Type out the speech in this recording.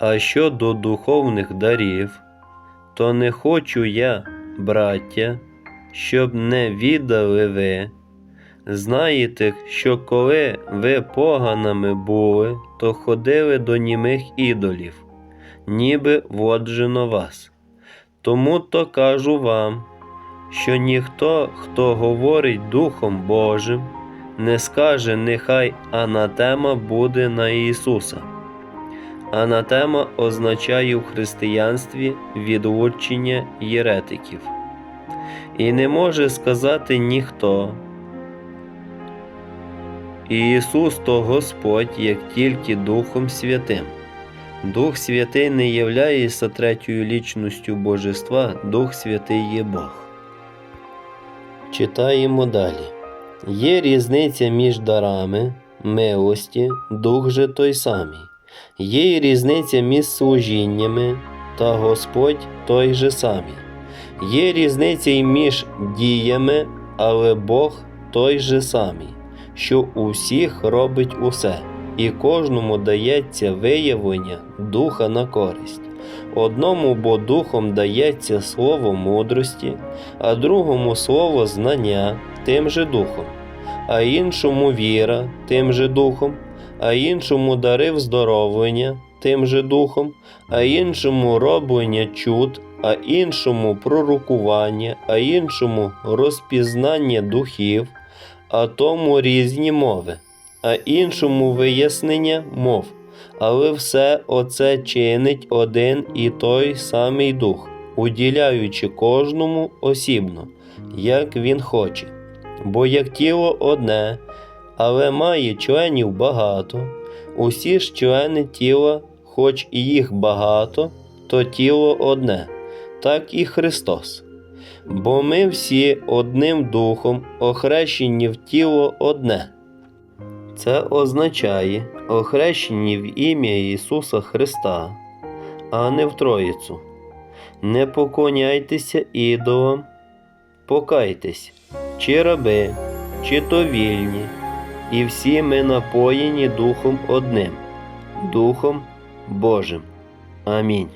А щодо духовних дарів, то не хочу я, браття, щоб не віддали ви. Знаєте, що коли ви поганими були, то ходили до німих ідолів, ніби воджено вас. Тому то кажу вам, що ніхто, хто говорить Духом Божим, не скаже, нехай анатема буде на Ісуса. Анатема означає в християнстві відлучення єретиків. І не може сказати ніхто. Ісус то Господь, як тільки Духом Святим. Дух Святий не являється третьою лічністю Божества, Дух Святий є Бог. Читаємо далі. Є різниця між дарами, милості, дух же той самий. Є й різниця між служіннями, та Господь той же самий. Є різниця й між діями, але Бог той же самий, що у всіх робить усе, і кожному дається виявлення духа на користь. Одному бо духом дається слово мудрості, а другому слово знання тим же духом, а іншому віра тим же духом, а іншому дари вздоровлення тим же духом, а іншому роблення чуд, а іншому пророкування, а іншому розпізнання духів, а тому різні мови, а іншому вияснення мов. Але все оце чинить один і той самий дух, уділяючи кожному осібно, як він хоче. Бо як тіло одне, але має членів багато, усі ж члени тіла, хоч і їх багато, то тіло одне, так і Христос. Бо ми всі одним духом охрещені в тіло одне. Це означає охрещені в ім'я Ісуса Христа, а не в Троїцю. Не поклоняйтеся ідолам, покайтесь, чи раби, чи то вільні, і всі ми напоєні Духом одним, Духом Божим. Амінь.